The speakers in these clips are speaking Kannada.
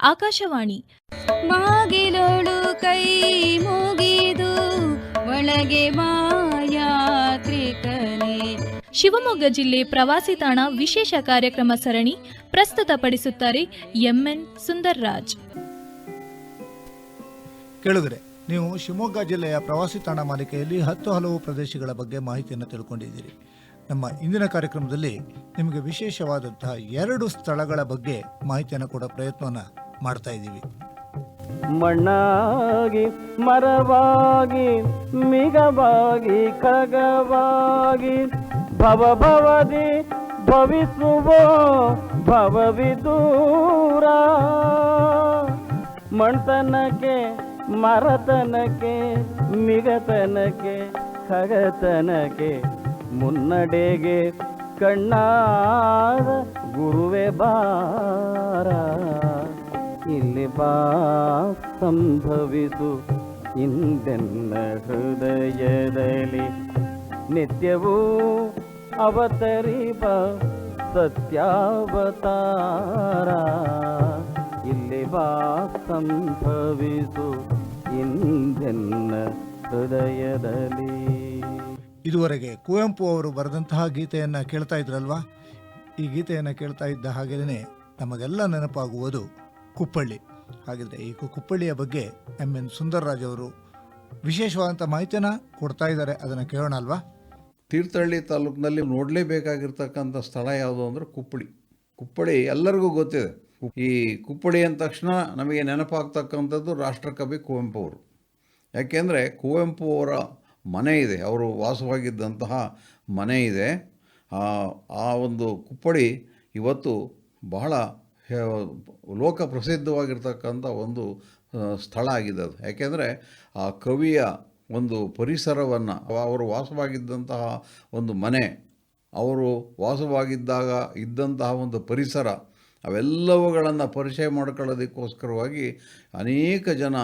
ಆಕಾಶವಾಣಿ. ಬಾಗಿಲೋಳು ಕೈ ಮುಗಿದು ಒಳಗೆ ಮಾಯಾತ್ರಿಕನೇ. ಶಿವಮೊಗ್ಗ ಜಿಲ್ಲೆ ಪ್ರವಾಸಿ ತಾಣ ವಿಶೇಷ ಕಾರ್ಯಕ್ರಮ ಸರಣಿ ಪ್ರಸ್ತುತಪಡಿಸುತ್ತಾರೆ ಎಂಎನ್ ಸುಂದರ್ರಾಜ್. ಕೇಳಿದ್ರೆ ನೀವು ಶಿವಮೊಗ್ಗ ಜಿಲ್ಲೆಯ ಪ್ರವಾಸಿ ತಾಣ ಮಾಲಿಕೆಯಲ್ಲಿ ಹತ್ತು ಹಲವು ಪ್ರದೇಶಗಳ ಬಗ್ಗೆ ಮಾಹಿತಿಯನ್ನು ತಿಳ್ಕೊಂಡಿದ್ದೀರಿ. ನಮ್ಮ ಇಂದಿನ ಕಾರ್ಯಕ್ರಮದಲ್ಲಿ ನಿಮಗೆ ವಿಶೇಷವಾದಂತಹ ಎರಡು ಸ್ಥಳಗಳ ಬಗ್ಗೆ ಮಾಹಿತಿಯನ್ನು ಕೊಡೋ ಪ್ರಯತ್ನವನ್ನು ಮಾಡ್ತಾ ಇದ್ದೀವಿ. ಮಣ್ಣಾಗಿ, ಮರವಾಗಿ, ಮಿಗವಾಗಿ ಖಗವಾಗಿ ಭವ ಭವದಿ ಭವಿಸುವ ಭವವಿದೂರ ಮಣ್ತನಕ್ಕೆ, ಮರತನಕ್ಕೆ, ಮಿಗತನಕ್ಕೆ ಖಗತನಕ್ಕೆ ಮುನ್ನಡೆಗೆ ಕಣ್ಣಾದ ಬಾ ಸಂಭವಿಸು ಇಂದೆನ್ನ ಹೃದಯದಲ್ಲಿ. ನಿತ್ಯವೂ ಅವತರಿಬ ಸತ್ಯಾವತಾರ. ಇಲ್ಲಿ ಬಾ ಸಂಭವಿಸು ಇಂದೆನ್ನ ಹೃದಯದಲ್ಲಿ. ಇದುವರೆಗೆ ಕುವೆಂಪು ಅವರು ಬರೆದಂತಹ ಗೀತೆಯನ್ನು ಕೇಳ್ತಾ ಇದ್ರಲ್ವಾ? ಈ ಗೀತೆಯನ್ನು ಕೇಳ್ತಾ ಇದ್ದ ಹಾಗೇನೆ ನಮಗೆಲ್ಲ ನೆನಪಾಗುವುದು ಕುಪ್ಪಳ್ಳಿ. ಹಾಗಿದ್ರೆ ಈ ಕುಪ್ಪಳ್ಳಿಯ ಬಗ್ಗೆ ಎಂ ಎನ್ ಸುಂದರರಾಜ್ ಅವರು ವಿಶೇಷವಾದಂಥ ಮಾಹಿತಿಯನ್ನು ಕೊಡ್ತಾ ಇದ್ದಾರೆ. ಅದನ್ನು ಕೇಳೋಣ ಅಲ್ವಾ? ತೀರ್ಥಹಳ್ಳಿ ತಾಲೂಕಿನಲ್ಲಿ ನೋಡಲೇಬೇಕಾಗಿರ್ತಕ್ಕಂಥ ಸ್ಥಳ ಯಾವುದು ಅಂದರೆ ಕುಪ್ಪಳಿ ಕುಪ್ಪಳಿ ಎಲ್ಲರಿಗೂ ಗೊತ್ತಿದೆ. ಈ ಕುಪ್ಪಳಿ ಅಂದ ತಕ್ಷಣ ನಮಗೆ ನೆನಪಾಗ್ತಕ್ಕಂಥದ್ದು ರಾಷ್ಟ್ರಕವಿ ಕುವೆಂಪು ಅವರು. ಯಾಕೆಂದರೆ ಕುವೆಂಪು ಅವರ ಮನೆ ಇದೆ. ಅವರು ವಾಸವಾಗಿದ್ದಂತಹ ಮನೆ ಇದೆ. ಆ ಒಂದು ಕುಪ್ಪಳಿ ಇವತ್ತು ಬಹಳ ಲೋಕ ಪ್ರಸಿದ್ಧವಾಗಿರ್ತಕ್ಕಂಥ ಒಂದು ಸ್ಥಳ ಆಗಿದೆ ಅದು. ಯಾಕೆಂದರೆ ಆ ಕವಿಯ ಒಂದು ಪರಿಸರವನ್ನು ಅವರು ವಾಸವಾಗಿದ್ದಂತಹ ಒಂದು ಮನೆ, ಅವರು ವಾಸವಾಗಿದ್ದಾಗ ಇದ್ದಂತಹ ಒಂದು ಪರಿಸರ, ಅವೆಲ್ಲವುಗಳನ್ನು ಪರಿಚಯ ಮಾಡ್ಕೊಳ್ಳೋದಕ್ಕೋಸ್ಕರವಾಗಿ ಅನೇಕ ಜನ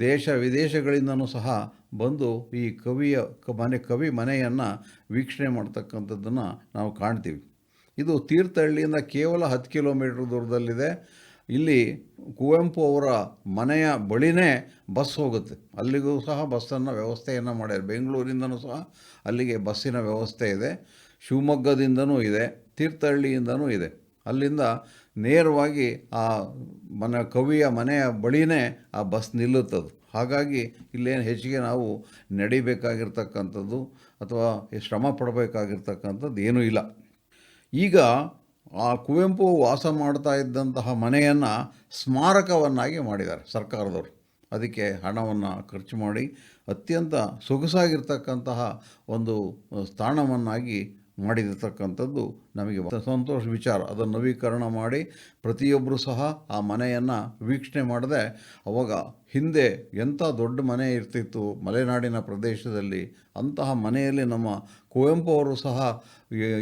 ದೇಶ ವಿದೇಶಗಳಿಂದನೂ ಸಹ ಬಂದು ಈ ಕವಿಯ ಮನೆ, ಕವಿ ಮನೆಯನ್ನು ವೀಕ್ಷಣೆ ಮಾಡ್ತಕ್ಕಂಥದ್ದನ್ನು ನಾವು ಕಾಣ್ತೀವಿ. ಇದು ತೀರ್ಥಹಳ್ಳಿಯಿಂದ ಕೇವಲ ಹತ್ತು ಕಿಲೋಮೀಟ್ರ್ ದೂರದಲ್ಲಿದೆ. ಇಲ್ಲಿ ಕುವೆಂಪು ಅವರ ಮನೆಯ ಬಳಿನೇ ಬಸ್ ಹೋಗುತ್ತೆ. ಅಲ್ಲಿಗೂ ಸಹ ಬಸ್ಸನ್ನು ವ್ಯವಸ್ಥೆಯನ್ನು ಮಾಡ್ಯಾರೆ. ಬೆಂಗಳೂರಿಂದನೂ ಸಹ ಅಲ್ಲಿಗೆ ಬಸ್ಸಿನ ವ್ಯವಸ್ಥೆ ಇದೆ. ಶಿವಮೊಗ್ಗದಿಂದನೂ ಇದೆ. ತೀರ್ಥಹಳ್ಳಿಯಿಂದನೂ ಇದೆ. ಅಲ್ಲಿಂದ ನೇರವಾಗಿ ಆ ಮನೆ ಕವಿಯ ಮನೆಯ ಬಳಿನೇ ಆ ಬಸ್ ನಿಲ್ಲುತ್ತದೆ. ಹಾಗಾಗಿ ಇಲ್ಲೇನು ಹೆಚ್ಚಿಗೆ ನಾವು ನಡಿಬೇಕಾಗಿರ್ತಕ್ಕಂಥದ್ದು ಅಥವಾ ಶ್ರಮ ಪಡಬೇಕಾಗಿರ್ತಕ್ಕಂಥದ್ದು ಏನೂ ಇಲ್ಲ. ಈಗ ಆ ಕುವೆಂಪು ವಾಸ ಮಾಡ್ತಾ ಇದ್ದಂತಹ ಮನೆಯನ್ನು ಸ್ಮಾರಕವನ್ನಾಗಿ ಮಾಡಿದ್ದಾರೆ ಸರ್ಕಾರದವರು. ಅದಕ್ಕೆ ಹಣವನ್ನು ಖರ್ಚು ಮಾಡಿ ಅತ್ಯಂತ ಸೊಗಸಾಗಿರ್ತಕ್ಕಂತಹ ಒಂದು ಸ್ಥಾನವನ್ನಾಗಿ ಮಾಡಿರ್ತಕ್ಕಂಥದ್ದು ನಮಗೆ ಸಂತೋಷ ವಿಚಾರ. ಅದನ್ನು ನವೀಕರಣ ಮಾಡಿ ಪ್ರತಿಯೊಬ್ಬರು ಸಹ ಆ ಮನೆಯನ್ನು ವೀಕ್ಷಣೆ ಮಾಡಿದೆ ಅವಾಗ ಹಿಂದೆ ಎಂಥ ದೊಡ್ಡ ಮನೆ ಇರ್ತಿತ್ತು ಮಲೆನಾಡಿನ ಪ್ರದೇಶದಲ್ಲಿ, ಅಂತಹ ಮನೆಯಲ್ಲಿ ನಮ್ಮ ಕುವೆಂಪು ಅವರು ಸಹ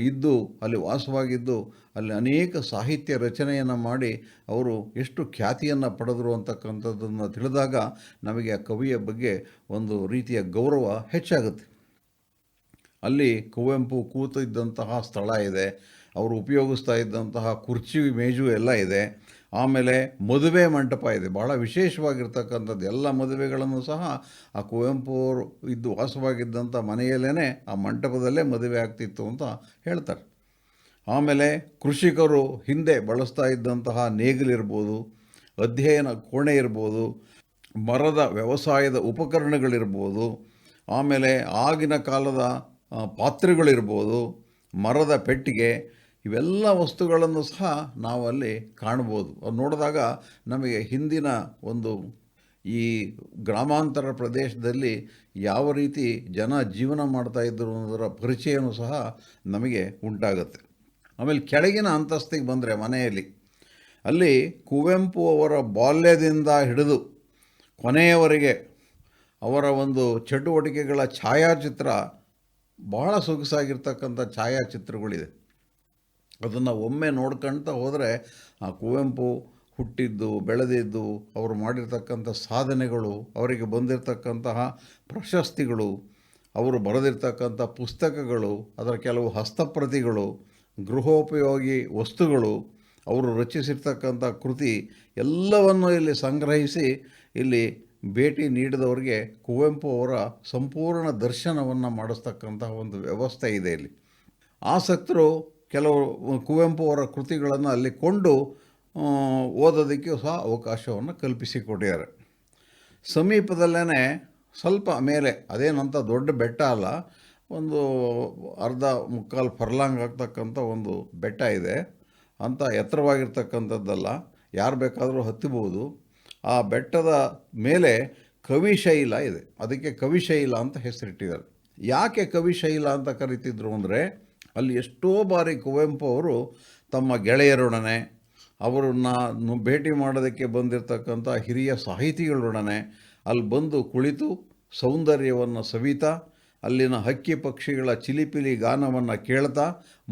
ಇದ್ದು, ಅಲ್ಲಿ ವಾಸವಾಗಿದ್ದು, ಅಲ್ಲಿ ಅನೇಕ ಸಾಹಿತ್ಯ ರಚನೆಯನ್ನು ಮಾಡಿ ಅವರು ಎಷ್ಟು ಖ್ಯಾತಿಯನ್ನು ಪಡೆದರು ಅಂತಕ್ಕಂಥದ್ದನ್ನು ತಿಳಿದಾಗ ನಮಗೆ ಆ ಕವಿಯ ಬಗ್ಗೆ ಒಂದು ರೀತಿಯ ಗೌರವ ಹೆಚ್ಚಾಗುತ್ತೆ. ಅಲ್ಲಿ ಕುವೆಂಪು ಕೂತಿದ್ದಂತಹ ಸ್ಥಳ ಇದೆ. ಅವರು ಉಪಯೋಗಿಸ್ತಾ ಇದ್ದಂತಹ ಕುರ್ಚಿ, ಮೇಜು ಎಲ್ಲ ಇದೆ. ಆಮೇಲೆ ಮದುವೆ ಮಂಟಪ ಇದೆ. ಬಹಳ ವಿಶೇಷವಾಗಿರ್ತಕ್ಕಂಥದ್ದು. ಎಲ್ಲ ಮದುವೆಗಳನ್ನು ಸಹ ಆ ಕುವೆಂಪು ಅವರು ಇದ್ದು ವಾಸವಾಗಿದ್ದಂಥ ಮನೆಯಲ್ಲೇ ಆ ಮಂಟಪದಲ್ಲೇ ಮದುವೆ ಆಗ್ತಿತ್ತು ಅಂತ ಹೇಳ್ತಾರೆ. ಆಮೇಲೆ ಕೃಷಿಕರು ಹಿಂದೆ ಬಳಸ್ತಾ ಇದ್ದಂತಹ ನೇಗಿಲಿರ್ಬೋದು ಅಧ್ಯಯನ ಕೋಣೆ ಇರ್ಬೋದು, ಮರದ ವ್ಯವಸಾಯದ ಉಪಕರಣಗಳಿರ್ಬೋದು, ಆಮೇಲೆ ಆಗಿನ ಕಾಲದ ಪಾತ್ರೆಗಳಿರ್ಬೋದು, ಮರದ ಪೆಟ್ಟಿಗೆ, ಇವೆಲ್ಲ ವಸ್ತುಗಳನ್ನು ಸಹ ನಾವು ಅಲ್ಲಿ ಕಾಣ್ಬೋದು. ಅದು ನೋಡಿದಾಗ ನಮಗೆ ಹಿಂದಿನ ಒಂದು ಈ ಗ್ರಾಮಾಂತರ ಪ್ರದೇಶದಲ್ಲಿ ಯಾವ ರೀತಿ ಜನ ಜೀವನ ಮಾಡ್ತಾ ಇದ್ದರು ಅನ್ನೋದರ ಪರಿಚಯನೂ ಸಹ ನಮಗೆ ಉಂಟಾಗುತ್ತೆ. ಆಮೇಲೆ ಕೆಳಗಿನ ಅಂತಸ್ತಿಗೆ ಬಂದರೆ ಮನೆಯಲ್ಲಿ, ಅಲ್ಲಿ ಕುವೆಂಪು ಅವರ ಬಾಲ್ಯದಿಂದ ಹಿಡಿದು ಕೊನೆಯವರೆಗೆ ಅವರ ಒಂದು ಚಟುವಟಿಕೆಗಳ ಛಾಯಾಚಿತ್ರ ಬಹಳ ಸೊಗಸಾಗಿರ್ತಕ್ಕಂಥ ಛಾಯಾಚಿತ್ರಗಳಿದೆ. ಅದನ್ನು ಒಮ್ಮೆ ನೋಡ್ಕೊಳ್ತಾ ಹೋದರೆ ಆ ಕುವೆಂಪು ಹುಟ್ಟಿದ್ದು, ಬೆಳೆದಿದ್ದು, ಅವರು ಮಾಡಿರ್ತಕ್ಕಂಥ ಸಾಧನೆಗಳು, ಅವರಿಗೆ ಬಂದಿರತಕ್ಕಂತಹ ಪ್ರಶಸ್ತಿಗಳು, ಅವರು ಬರೆದಿರ್ತಕ್ಕಂಥ ಪುಸ್ತಕಗಳು, ಅದರ ಕೆಲವು ಹಸ್ತಪ್ರತಿಗಳು, ಗೃಹೋಪಯೋಗಿ ವಸ್ತುಗಳು, ಅವರು ರಚಿಸಿರ್ತಕ್ಕಂಥ ಕೃತಿ, ಎಲ್ಲವನ್ನು ಇಲ್ಲಿ ಸಂಗ್ರಹಿಸಿ ಇಲ್ಲಿ ಭೇಟಿ ನೀಡಿದವರಿಗೆ ಕುವೆಂಪು ಅವರ ಸಂಪೂರ್ಣ ದರ್ಶನವನ್ನು ಮಾಡಿಸ್ತಕ್ಕಂತಹ ಒಂದು ವ್ಯವಸ್ಥೆ ಇದೆ ಇಲ್ಲಿ. ಆಸಕ್ತರು ಕೆಲವು ಕುವೆಂಪು ಅವರ ಕೃತಿಗಳನ್ನು ಅಲ್ಲಿ ಕೊಂಡು ಓದೋದಕ್ಕೆ ಸಹ ಅವಕಾಶವನ್ನು ಕಲ್ಪಿಸಿಕೊಟ್ಟಿದ್ದಾರೆ. ಸಮೀಪದಲ್ಲೇ ಸ್ವಲ್ಪ ಮೇಲೆ, ಅದೇನಂತ ದೊಡ್ಡ ಬೆಟ್ಟ ಅಲ್ಲ, ಒಂದು ಅರ್ಧ ಮುಕ್ಕಾಲು ಫರ್ಲಾಂಗ್ ಆಗ್ತಕ್ಕಂಥ ಒಂದು ಬೆಟ್ಟ ಇದೆ. ಅಂತ ಎತ್ತರವಾಗಿರ್ತಕ್ಕಂಥದ್ದಲ್ಲ, ಯಾರು ಬೇಕಾದರೂ ಹತ್ತಬಹುದು ಆ ಬೆಟ್ಟದ ಮೇಲೆ ಕವಿಶೈಲ ಇದೆ. ಅದಕ್ಕೆ ಕವಿಶೈಲ ಅಂತ ಹೆಸರಿಟ್ಟಿದ್ದಾರೆ. ಯಾಕೆ ಕವಿಶೈಲ ಅಂತ ಕರಿತಿದ್ರು ಅಂದರೆ, ಅಲ್ಲಿ ಎಷ್ಟೋ ಬಾರಿ ಕುವೆಂಪು ಅವರು ತಮ್ಮ ಗೆಳೆಯರೊಡನೆ ಅವರನ್ನು ಭೇಟಿ ಮಾಡೋದಕ್ಕೆ ಬಂದಿರತಕ್ಕಂಥ ಹಿರಿಯ ಸಾಹಿತಿಗಳೊಡನೆ ಅಲ್ಲಿ ಬಂದು ಕುಳಿತು ಸೌಂದರ್ಯವನ್ನು ಸವಿತಾ, ಅಲ್ಲಿನ ಹಕ್ಕಿ ಪಕ್ಷಿಗಳ ಚಿಲಿಪಿಲಿ ಗಾನವನ್ನು ಕೇಳ್ತಾ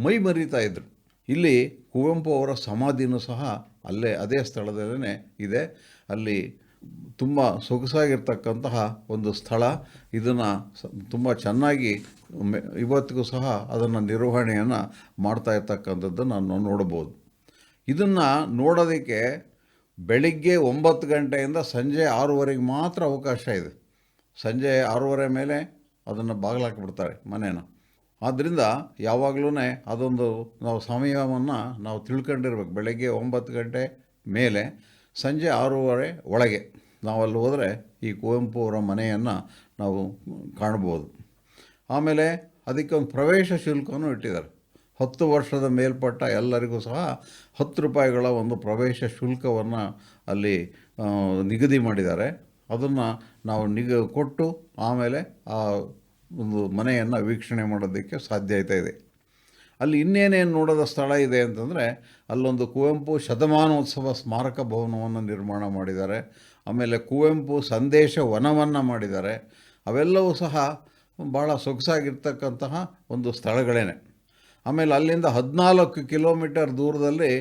ಮೈ ಮರಿತಾ ಇದ್ದರು ಇಲ್ಲಿ ಕುವೆಂಪು ಅವರ ಸಮಾಧಿನೂ ಸಹ ಅಲ್ಲೇ, ಅದೇ ಸ್ಥಳದಲ್ಲೇ ಇದೆ. ಅಲ್ಲಿ ತುಂಬ ಸೊಗಸಾಗಿರ್ತಕ್ಕಂತಹ ಒಂದು ಸ್ಥಳ. ಇದನ್ನು ತುಂಬ ಚೆನ್ನಾಗಿ ಇವತ್ತಿಗೂ ಸಹ ಅದನ್ನು ನಿರ್ವಹಣೆಯನ್ನು ಮಾಡ್ತಾ ಇರ್ತಕ್ಕಂಥದ್ದನ್ನು ನಾವು ನೋಡ್ಬೋದು ಇದನ್ನು ನೋಡೋದಕ್ಕೆ ಬೆಳಿಗ್ಗೆ ಒಂಬತ್ತು ಗಂಟೆಯಿಂದ ಸಂಜೆ ಆರೂವರೆಗೆ ಮಾತ್ರ ಅವಕಾಶ ಇದೆ. ಸಂಜೆ ಆರೂವರೆ ಮೇಲೆ ಅದನ್ನು ಬಾಗಿಲಾಕಿಬಿಡ್ತಾರೆ ಮನೇನ ಆದ್ದರಿಂದ ಯಾವಾಗಲೂ ಅದೊಂದು ನಾವು ಸಮಯವನ್ನು ನಾವು ತಿಳ್ಕೊಂಡಿರ್ಬೇಕು. ಬೆಳಗ್ಗೆ ಒಂಬತ್ತು ಗಂಟೆ ಮೇಲೆ ಸಂಜೆ ಆರೂವರೆ ಒಳಗೆ ನಾವು ಅಲ್ಲಿ ಹೋದರೆ ಈ ಕುವೆಂಪು ಅವರ ಮನೆಯನ್ನು ನಾವು ಕಾಣ್ಬೋದು. ಆಮೇಲೆ ಅದಕ್ಕೆ ಒಂದು ಪ್ರವೇಶ ಶುಲ್ಕವನ್ನು ಇಟ್ಟಿದ್ದಾರೆ. ಹತ್ತು ವರ್ಷದ ಮೇಲ್ಪಟ್ಟ ಎಲ್ಲರಿಗೂ ಸಹ ಹತ್ತು ರೂಪಾಯಿಗಳ ಒಂದು ಪ್ರವೇಶ ಶುಲ್ಕವನ್ನು ಅಲ್ಲಿ ನಿಗದಿ ಮಾಡಿದ್ದಾರೆ. ಅದನ್ನು ನಾವು ನಿಗ, ಕೊಟ್ಟು ಆಮೇಲೆ ಆ ಒಂದು ಮನೆಯನ್ನು ವೀಕ್ಷಣೆ ಮಾಡೋದಕ್ಕೆ ಸಾಧ್ಯ ಇದೆ. ಅಲ್ಲಿ ಇನ್ನೇನೇನು ನೋಡೋದ ಸ್ಥಳ ಇದೆ ಅಂತಂದರೆ ಅಲ್ಲೊಂದು ಕುವೆಂಪು ಶತಮಾನೋತ್ಸವ ಸ್ಮಾರಕ ಭವನವನ್ನು ನಿರ್ಮಾಣ ಮಾಡಿದ್ದಾರೆ. ಆಮೇಲೆ ಕುವೆಂಪು ಸಂದೇಶ ವನವನ್ನು ಮಾಡಿದ್ದಾರೆ. ಅವೆಲ್ಲವೂ ಸಹ ಭಾಳ ಸೊಗಸಾಗಿರ್ತಕ್ಕಂತಹ ಒಂದು ಸ್ಥಳಗಳೇನೆ. ಆಮೇಲೆ ಅಲ್ಲಿಂದ ಹದಿನಾಲ್ಕು ಕಿಲೋಮೀಟರ್ ದೂರದಲ್ಲಿ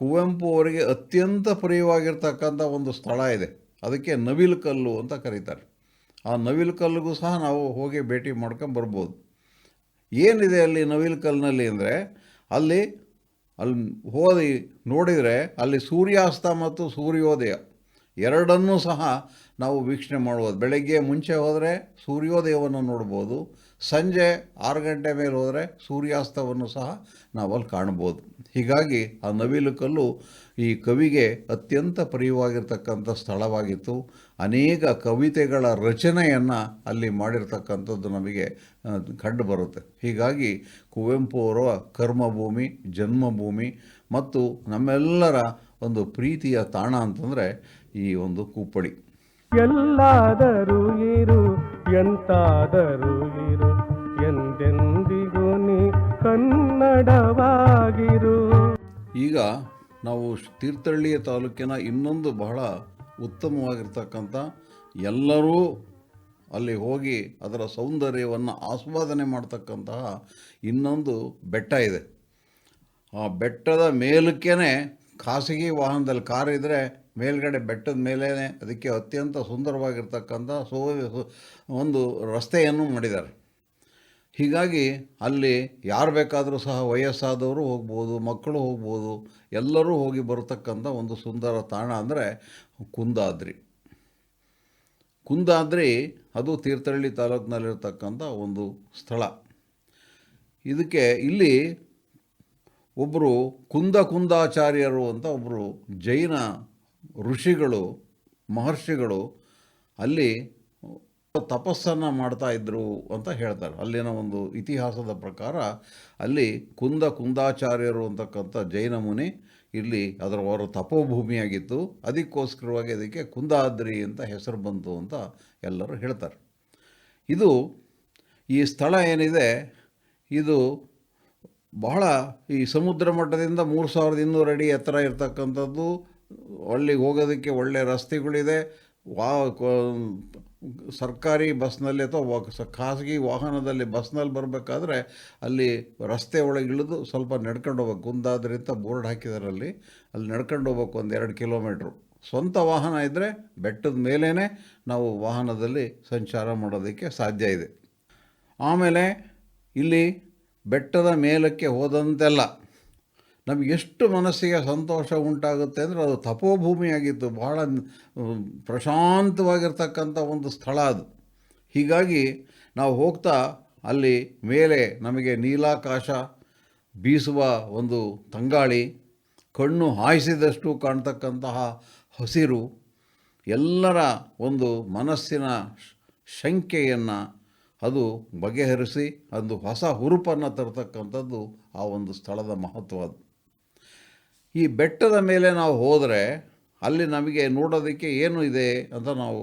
ಕುವೆಂಪು ಅವರಿಗೆ ಅತ್ಯಂತ ಪ್ರಿಯವಾಗಿರ್ತಕ್ಕಂಥ ಒಂದು ಸ್ಥಳ ಇದೆ. ಅದಕ್ಕೆ ನವಿಲು ಕಲ್ಲು ಅಂತ ಕರೀತಾರೆ. ಆ ನವಿಲು ಕಲ್ಲಿಗೂ ಸಹ ನಾವು ಹೋಗಿ ಭೇಟಿ ಮಾಡ್ಕೊಂಡು ಬರ್ಬೋದು ಏನಿದೆ ಅಲ್ಲಿ ನವಿಲು ಕಲ್ಲಿನಲ್ಲಿ ಅಂದರೆ, ಅಲ್ಲಿ ಅಲ್ಲಿ ಹೋದಿ ನೋಡಿದರೆ ಅಲ್ಲಿ ಸೂರ್ಯಾಸ್ತ ಮತ್ತು ಸೂರ್ಯೋದಯ ಎರಡನ್ನೂ ಸಹ ನಾವು ವೀಕ್ಷಣೆ ಮಾಡ್ಬೋದು. ಬೆಳಗ್ಗೆ ಮುಂಚೆ ಹೋದರೆ ಸೂರ್ಯೋದಯವನ್ನು ನೋಡ್ಬೋದು, ಸಂಜೆ ಆರು ಗಂಟೆ ಮೇಲೆ ಹೋದರೆ ಸೂರ್ಯಾಸ್ತವನ್ನು ಸಹ ನಾವು ಅಲ್ಲಿ ಕಾಣ್ಬೋದು. ಹೀಗಾಗಿ ಆ ನವಿಲು ಕಲ್ಲು ಈ ಕವಿಗೆ ಅತ್ಯಂತ ಪ್ರಿಯವಾಗಿರ್ತಕ್ಕಂಥ ಸ್ಥಳವಾಗಿತ್ತು. ಅನೇಕ ಕವಿತೆಗಳ ರಚನೆಯನ್ನು ಅಲ್ಲಿ ಮಾಡಿರ್ತಕ್ಕಂಥದ್ದು ನಮಗೆ ಕಂಡು ಬರುತ್ತೆ. ಹೀಗಾಗಿ ಕುವೆಂಪು ಅವರ ಕರ್ಮಭೂಮಿ ಜನ್ಮಭೂಮಿ ಮತ್ತು ನಮ್ಮೆಲ್ಲರ ಒಂದು ಪ್ರೀತಿಯ ತಾಣ ಅಂತಂದರೆ ಈ ಒಂದು ಕೂಪಡಿ ಎಲ್ಲಾದರೂ ಇರು ಎಂತಾದರೂ ಇರು ಎಂದೆಂದಿಗೂ ನೀ ಕನ್ನಡವಾಗಿರು. ಈಗ ನಾವು ತೀರ್ಥಹಳ್ಳಿಯ ತಾಲೂಕಿನ ಇನ್ನೊಂದು ಬಹಳ ಉತ್ತಮವಾಗಿರ್ತಕ್ಕಂಥ ಎಲ್ಲರೂ ಅಲ್ಲಿ ಹೋಗಿ ಅದರ ಸೌಂದರ್ಯವನ್ನು ಆಸ್ವಾದನೆ ಮಾಡ್ತಕ್ಕಂತಹ ಇನ್ನೊಂದು ಬೆಟ್ಟ ಇದೆ. ಆ ಬೆಟ್ಟದ ಮೇಲಕ್ಕೇ ಖಾಸಗಿ ವಾಹನದಲ್ಲಿ ಕಾರ್ ಇದ್ದರೆ ಮೇಲ್ಗಡೆ ಬೆಟ್ಟದ ಮೇಲೇ ಅದಕ್ಕೆ ಅತ್ಯಂತ ಸುಂದರವಾಗಿರ್ತಕ್ಕಂಥ ಸೋ ಒಂದು ರಸ್ತೆಯನ್ನು ಮಾಡಿದ್ದಾರೆ. ಹೀಗಾಗಿ ಅಲ್ಲಿ ಯಾರು ಬೇಕಾದರೂ ಸಹ ವಯಸ್ಸಾದವರು ಹೋಗ್ಬೋದು, ಮಕ್ಕಳು ಹೋಗ್ಬೋದು, ಎಲ್ಲರೂ ಹೋಗಿ ಬರತಕ್ಕಂಥ ಒಂದು ಸುಂದರ ತಾಣ. ಅಂದರೆ ಕುಂದಾದ್ರಿ. ಕುಂದಾದ್ರಿ ಅದು ತೀರ್ಥಹಳ್ಳಿ ತಾಲೂಕಿನಲ್ಲಿರ್ತಕ್ಕಂಥ ಒಂದು ಸ್ಥಳ. ಇದಕ್ಕೆ ಇಲ್ಲಿ ಒಬ್ಬರು ಕುಂದ ಕುಂದಾಚಾರ್ಯರು ಅಂತ ಒಬ್ಬರು ಜೈನ ಋಷಿಗಳು, ಮಹರ್ಷಿಗಳು ಅಲ್ಲಿ ತಪಸ್ಸನ್ನು ಮಾಡ್ತಾ ಇದ್ದರು ಅಂತ ಹೇಳ್ತಾರೆ. ಅಲ್ಲಿನ ಒಂದು ಇತಿಹಾಸದ ಪ್ರಕಾರ ಅಲ್ಲಿ ಕುಂದ ಕುಂದಾಚಾರ್ಯರು ಅಂತಕ್ಕಂಥ ಜೈನ ಮುನಿ ಇಲ್ಲಿ ಅದರ ಅವರ ತಪೋಭೂಮಿಯಾಗಿತ್ತು ಅದಕ್ಕೋಸ್ಕರವಾಗಿ ಅದಕ್ಕೆ ಕುಂದಾದ್ರಿ ಅಂತ ಹೆಸರು ಬಂತು ಅಂತ ಎಲ್ಲರೂ ಹೇಳ್ತಾರೆ. ಇದು ಈ ಸ್ಥಳ ಏನಿದೆ, ಇದು ಬಹಳ ಈ ಸಮುದ್ರ ಮಟ್ಟದಿಂದ ಮೂರು ಸಾವಿರದ ಇನ್ನೂರು ಅಡಿ ಎತ್ತರ ಇರ್ತಕ್ಕಂಥದ್ದು. ಅಲ್ಲಿಗೆ ಹೋಗೋದಕ್ಕೆ ಒಳ್ಳೆಯ ರಸ್ತೆಗಳಿದೆ. ವಾ ಸರ್ಕಾರಿ ಬಸ್ನಲ್ಲಿ ಅಥವಾ ಖಾಸಗಿ ವಾಹನದಲ್ಲಿ ಬಸ್ನಲ್ಲಿ ಬರಬೇಕಾದ್ರೆ ಅಲ್ಲಿ ರಸ್ತೆ ಒಳಗೆ ಇಳಿದು ಸ್ವಲ್ಪ ನಡ್ಕೊಂಡು ಹೋಗ್ಬೇಕು. ಗುಂದಾದ್ರಿಂದ ಬೋರ್ಡ್ ಹಾಕಿದ್ದಾರೆ ಅಲ್ಲಿ ಅಲ್ಲಿ ನಡ್ಕೊಂಡು ಹೋಗ್ಬೇಕು ಒಂದು ಎರಡು ಕಿಲೋಮೀಟ್ರು. ಸ್ವಂತ ವಾಹನ ಇದ್ದರೆ ಬೆಟ್ಟದ ಮೇಲೇ ನಾವು ವಾಹನದಲ್ಲಿ ಸಂಚಾರ ಮಾಡೋದಕ್ಕೆ ಸಾಧ್ಯ ಇದೆ. ಆಮೇಲೆ ಇಲ್ಲಿ ಬೆಟ್ಟದ ಮೇಲಕ್ಕೆ ಹೋದಂತೆಲ್ಲ ನಮಗೆ ಎಷ್ಟು ಮನಸ್ಸಿಗೆ ಸಂತೋಷ ಉಂಟಾಗುತ್ತೆ ಅಂದರೆ ಅದು ತಪೋಭೂಮಿಯಾಗಿತ್ತು. ಬಹಳ ಪ್ರಶಾಂತವಾಗಿರ್ತಕ್ಕಂಥ ಒಂದು ಸ್ಥಳ ಅದು. ಹೀಗಾಗಿ ನಾವು ಹೋಗ್ತಾ ಅಲ್ಲಿ ಮೇಲೆ ನಮಗೆ ನೀಲಾಕಾಶ ಬೀಸುವ ಒಂದು ತಂಗಾಳಿ, ಕಣ್ಣು ಹಾಯಿಸಿದಷ್ಟು ಕಾಣ್ತಕ್ಕಂತಹ ಹಸಿರು, ಎಲ್ಲರ ಒಂದು ಮನಸ್ಸಿನ ಶಂಕೆಯನ್ನು ಅದು ಬಗೆಹರಿಸಿ, ಒಂದು ಹೊಸ ಹುರುಪನ್ನು ತರತಕ್ಕಂಥದ್ದು ಆ ಒಂದು ಸ್ಥಳದ ಮಹತ್ವ ಅದು. ಈ ಬೆಟ್ಟದ ಮೇಲೆ ನಾವು ಹೋದರೆ ಅಲ್ಲಿ ನಮಗೆ ನೋಡೋದಕ್ಕೆ ಏನು ಇದೆ ಅಂತ ನಾವು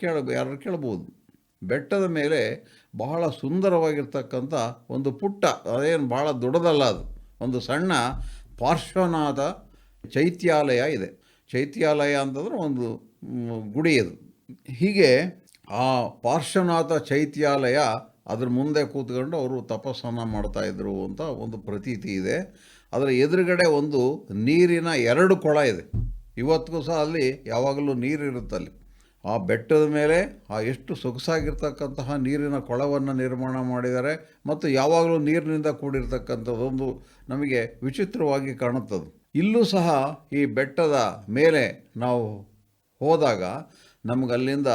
ಕೇಳ ಯಾರು ಕೇಳ್ಬೋದು. ಬೆಟ್ಟದ ಮೇಲೆ ಬಹಳ ಸುಂದರವಾಗಿರ್ತಕ್ಕಂಥ ಒಂದು ಪುಟ್ಟ, ಅದೇನು ಭಾಳ ದೊಡ್ಡದಲ್ಲ ಅದು, ಒಂದು ಸಣ್ಣ ಪಾರ್ಶ್ವನಾಥ ಚೈತ್ಯಾಲಯ ಇದೆ. ಚೈತ್ಯಾಲಯ ಅಂತಂದ್ರೆ ಒಂದು ಗುಡಿ ಅದು. ಹೀಗೆ ಆ ಪಾರ್ಶ್ವನಾಥ ಚೈತ್ಯಾಲಯ ಅದ್ರ ಮುಂದೆ ಕೂತ್ಕೊಂಡು ಅವರು ತಪಸ್ಸನ್ನು ಮಾಡ್ತಾಯಿದ್ರು ಅಂತ ಒಂದು ಪ್ರತೀತಿ ಇದೆ. ಅದರ ಎದುರುಗಡೆ ಒಂದು ನೀರಿನ ಎರಡು ಕೊಳ ಇದೆ. ಇವತ್ತಿಗೂ ಸಹ ಅಲ್ಲಿ ಯಾವಾಗಲೂ ನೀರಿರುತ್ತಲ್ಲಿ ಆ ಬೆಟ್ಟದ ಮೇಲೆ ಆ ಎಷ್ಟು ಸೊಗಸಾಗಿರ್ತಕ್ಕಂತಹ ನೀರಿನ ಕೊಳವನ್ನು ನಿರ್ಮಾಣ ಮಾಡಿದ್ದಾರೆ ಮತ್ತು ಯಾವಾಗಲೂ ನೀರಿನಿಂದ ಕೂಡಿರ್ತಕ್ಕಂಥದ್ದೊಂದು ನಮಗೆ ವಿಚಿತ್ರವಾಗಿ ಕಾಣುತ್ತದೆ. ಇಲ್ಲೂ ಸಹ ಈ ಬೆಟ್ಟದ ಮೇಲೆ ನಾವು ಹೋದಾಗ ನಮಗಲ್ಲಿಂದ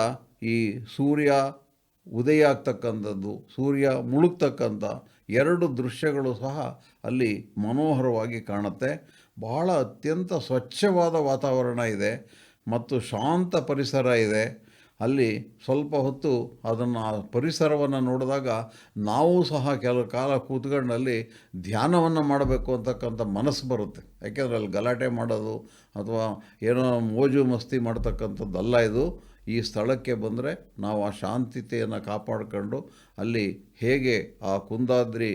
ಈ ಸೂರ್ಯ ಉದಯ ಆಗ್ತಕ್ಕಂಥದ್ದು, ಸೂರ್ಯ ಮುಳುಗ್ತಕ್ಕಂಥ ಎರಡು ದೃಶ್ಯಗಳು ಸಹ ಅಲ್ಲಿ ಮನೋಹರವಾಗಿ ಕಾಣುತ್ತೆ. ಬಹಳ ಅತ್ಯಂತ ಸ್ವಚ್ಛವಾದ ವಾತಾವರಣ ಇದೆ ಮತ್ತು ಶಾಂತ ಪರಿಸರ ಇದೆ. ಅಲ್ಲಿ ಸ್ವಲ್ಪ ಹೊತ್ತು ಅದನ್ನು ಆ ಪರಿಸರವನ್ನು ನೋಡಿದಾಗ ನಾವು ಸಹ ಕೆಲವು ಕಾಲ ಕೂತ್ಕೊಂಡಲ್ಲಿ ಧ್ಯಾನವನ್ನು ಮಾಡಬೇಕು ಅಂತಕ್ಕಂಥ ಮನಸ್ಸು ಬರುತ್ತೆ. ಯಾಕೆಂದರೆ ಅಲ್ಲಿ ಗಲಾಟೆ ಮಾಡೋದು ಅಥವಾ ಏನೋ ಮೋಜು ಮಸ್ತಿ ಮಾಡ್ತಕ್ಕಂಥದ್ದಲ್ಲ ಇದು. ಈ ಸ್ಥಳಕ್ಕೆ ಬಂದರೆ ನಾವು ಆ ಶಾಂತತೆಯನ್ನು ಕಾಪಾಡಿಕೊಂಡು ಅಲ್ಲಿ ಹೇಗೆ ಆ ಕುಂದಾದ್ರಿ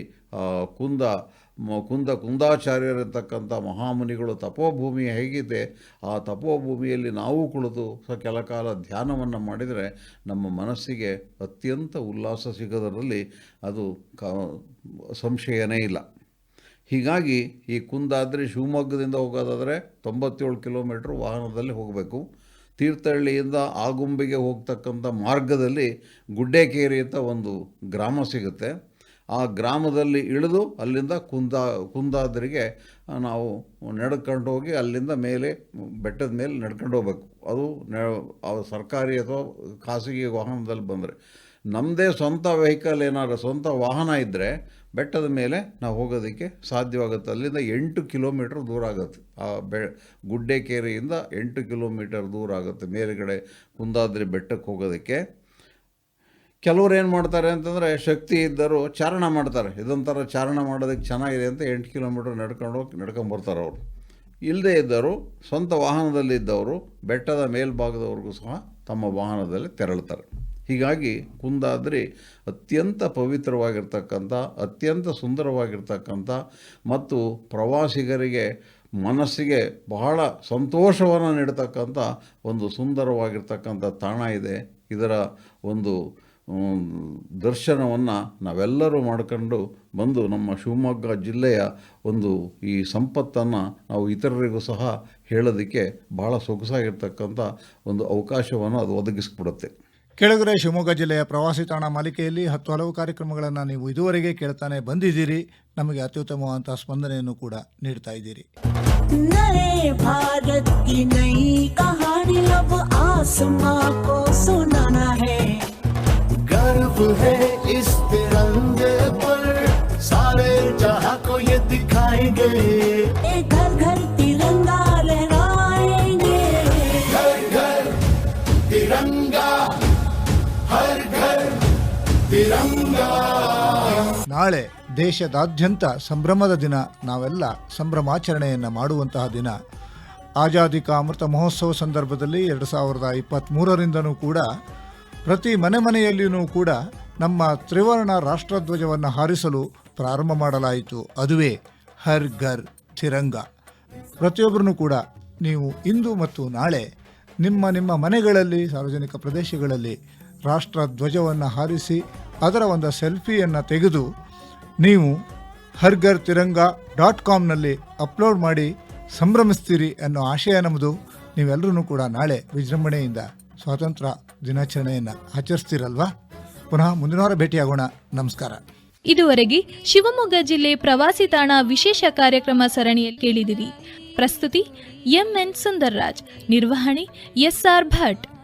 ಕುಂದ ಕುಂದ ಕುಂದಾಚಾರ್ಯರಿರ್ತಕ್ಕಂಥ ಮಹಾಮುನಿಗಳು ತಪೋಭೂಮಿ ಹೇಗಿದೆ, ಆ ತಪೋಭೂಮಿಯಲ್ಲಿ ನಾವು ಕುಳಿತು ಕೆಲ ಕಾಲ ಧ್ಯಾನವನ್ನು ಮಾಡಿದರೆ ನಮ್ಮ ಮನಸ್ಸಿಗೆ ಅತ್ಯಂತ ಉಲ್ಲಾಸ ಸಿಗೋದರಲ್ಲಿ ಅದು ಸಂಶಯನೇ ಇಲ್ಲ. ಹೀಗಾಗಿ ಈ ಕುಂದಾದ್ರಿ ಶಿವಮೊಗ್ಗದಿಂದ ಹೋಗೋದಾದರೆ ತೊಂಬತ್ತೇಳು ಕಿಲೋಮೀಟ್ರ್ ವಾಹನದಲ್ಲಿ ಹೋಗಬೇಕು. ತೀರ್ಥಹಳ್ಳಿಯಿಂದ ಆಗುಂಬೆಗೆ ಹೋಗ್ತಕ್ಕಂಥ ಮಾರ್ಗದಲ್ಲಿ ಗುಡ್ಡೇಕೇರಿ ಅಂತ ಒಂದು ಗ್ರಾಮ ಸಿಗುತ್ತೆ. ಆ ಗ್ರಾಮದಲ್ಲಿ ಇಳಿದು ಅಲ್ಲಿಂದ ಕುಂದಾ, ಕುಂದಾದ್ರಿಗೆ ನಾವು ನಡ್ಕೊಂಡು ಹೋಗಿ ಅಲ್ಲಿಂದ ಮೇಲೆ ಬೆಟ್ಟದ ಮೇಲೆ ನಡ್ಕೊಂಡು ಹೋಗ್ಬೇಕು. ಅದು ಸರ್ಕಾರಿ ಅಥವಾ ಖಾಸಗಿ ವಾಹನದಲ್ಲಿ ಬಂದರೆ. ನಮ್ಮದೇ ಸ್ವಂತ ವೆಹಿಕಲ್ ಏನಾದ್ರು, ಸ್ವಂತ ವಾಹನ ಇದ್ದರೆ ಬೆಟ್ಟದ ಮೇಲೆ ನಾವು ಹೋಗೋದಕ್ಕೆ ಸಾಧ್ಯವಾಗುತ್ತೆ. ಅಲ್ಲಿಂದ ಎಂಟು ಕಿಲೋಮೀಟ್ರ್ ದೂರ ಆಗುತ್ತೆ. ಆ ಬೆ, ಗುಡ್ಡೆಕೇರಿಯಿಂದ ಎಂಟು ಕಿಲೋಮೀಟರ್ ದೂರ ಆಗುತ್ತೆ ಮೇಲುಗಡೆ ಕುಂದಾದ್ರಿ ಬೆಟ್ಟಕ್ಕೆ ಹೋಗೋದಕ್ಕೆ. ಕೆಲವ್ರು ಏನು ಮಾಡ್ತಾರೆ ಅಂತಂದರೆ ಶಕ್ತಿ ಇದ್ದರೂ ಚಾರಣ ಮಾಡ್ತಾರೆ. ಇದೊಂಥರ ಚಾರಣ ಮಾಡೋದಕ್ಕೆ ಚೆನ್ನಾಗಿದೆ ಅಂತ ಎಂಟು ಕಿಲೋಮೀಟ್ರ್ ನಡ್ಕೊಂಡು ಹೋಗಿ ನಡ್ಕೊಂಬರ್ತಾರೆ ಅವರು. ಇಲ್ಲದೇ ಇದ್ದರು ಸ್ವಂತ ವಾಹನದಲ್ಲಿ ಇದ್ದವರು, ಬೆಟ್ಟದ ಮೇಲ್ಭಾಗದವರೆಗೂ ಸಹ ತಮ್ಮ ವಾಹನದಲ್ಲಿ ತೆರಳುತ್ತಾರೆ ಹೀಗಾಗಿ ಕುಂದಾದ್ರಿ ಅತ್ಯಂತ ಪವಿತ್ರವಾಗಿರ್ತಕ್ಕಂಥ, ಅತ್ಯಂತ ಸುಂದರವಾಗಿರ್ತಕ್ಕಂಥ ಮತ್ತು ಪ್ರವಾಸಿಗರಿಗೆ ಮನಸ್ಸಿಗೆ ಬಹಳ ಸಂತೋಷವನ್ನು ನೀಡತಕ್ಕಂಥ ಒಂದು ಸುಂದರವಾಗಿರ್ತಕ್ಕಂಥ ತಾಣ ಇದೆ. ಇದರ ಒಂದು ದರ್ಶನವನ್ನು ನಾವೆಲ್ಲರೂ ಮಾಡಿಕೊಂಡು ಬಂದು ನಮ್ಮ ಶಿವಮೊಗ್ಗ ಜಿಲ್ಲೆಯ ಒಂದು ಈ ಸಂಪತ್ತನ್ನು ನಾವು ಇತರರಿಗೂ ಸಹ ಹೇಳೋದಕ್ಕೆ ಬಹಳ ಸೊಗಸಾಗಿರ್ತಕ್ಕಂಥ ಒಂದು ಅವಕಾಶವನ್ನು ಅದು ಒದಗಿಸ್ಕೊಡುತ್ತೆ ಕೆಳಗರೆ ಶಿವಮೊಗ್ಗ ಜಿಲ್ಲೆಯ ಪ್ರವಾಸಿ ತಾಣ ಮಾಲಿಕೆಯಲ್ಲಿ ಹತ್ತು ಹಲವು ಕಾರ್ಯಕ್ರಮಗಳನ್ನು ನೀವು ಇದುವರೆಗೆ ಕೇಳ್ತಾನೆ ಬಂದಿದ್ದೀರಿ. ನಮಗೆ ಅತ್ಯುತ್ತಮವಾದಂತಹ ಸ್ಪಂದನೆಯನ್ನು ಕೂಡ ನೀಡ್ತಾ ಇದ್ದೀರಿ. नए ನಾಳೆ ದೇಶದಾದ್ಯಂತ ಸಂಭ್ರಮದ ದಿನ. ನಾವೆಲ್ಲ ಸಂಭ್ರಮಾಚರಣೆಯನ್ನು ಮಾಡುವಂತಹ ದಿನ. ಆಜಾದಿ ಕಾ ಅಮೃತ ಮಹೋತ್ಸವ ಸಂದರ್ಭದಲ್ಲಿ ಎರಡು ಸಾವಿರದ ಇಪ್ಪತ್ತ್ಮೂರರಿಂದನೂ ಕೂಡ, ಪ್ರತಿ ಮನೆ ಮನೆಯಲ್ಲಿಯೂ ಕೂಡ ನಮ್ಮ ತ್ರಿವರ್ಣ ರಾಷ್ಟ್ರಧ್ವಜವನ್ನು ಹಾರಿಸಲು ಪ್ರಾರಂಭ ಮಾಡಲಾಯಿತು. ಅದುವೇ ಹರ್ ಘರ್ ತಿರಂಗ. ಪ್ರತಿಯೊಬ್ಬರೂ ಕೂಡ ನೀವು ಇಂದು ಮತ್ತು ನಾಳೆ ನಿಮ್ಮ ನಿಮ್ಮ ಮನೆಗಳಲ್ಲಿ, ಸಾರ್ವಜನಿಕ ಪ್ರದೇಶಗಳಲ್ಲಿ ರಾಷ್ಟ್ರಧ್ವಜವನ್ನು ಹಾರಿಸಿ ಅದರ ಒಂದು ಸೆಲ್ಫಿಯನ್ನು ತೆಗೆದು ನೀವು ಹರ್ಗರ್ ತಿರಂಗ ಡಾಟ್ ಕಾಮ್ನಲ್ಲಿ ಅಪ್ಲೋಡ್ ಮಾಡಿ ಸಂಭ್ರಮಿಸ್ತೀರಿ ಅನ್ನೋ ಆಶಯ ನಮ್ಮದು ನೀವೆಲ್ಲರೂ ಕೂಡ ನಾಳೆ ವಿಜೃಂಭಣೆಯಿಂದ ಸ್ವಾತಂತ್ರ್ಯ ದಿನಾಚರಣೆಯನ್ನು ಆಚರಿಸ್ತೀರಲ್ವಾ? ಪುನಃ ಮುಂದಿನ ವಾರ ಭೇಟಿಯಾಗೋಣ. ನಮಸ್ಕಾರ. ಇದುವರೆಗೆ ಶಿವಮೊಗ್ಗ ಜಿಲ್ಲೆ ಪ್ರವಾಸಿ ತಾಣ ವಿಶೇಷ ಕಾರ್ಯಕ್ರಮ ಸರಣಿಯಲ್ಲಿ ಕೇಳಿದಿರಿ. ಪ್ರಸ್ತುತಿ ಎಂಎನ್ ಸುಂದರ್ರಾಜ್. ನಿರ್ವಹಣೆ ಎಸ್ಆರ್ ಭಟ್.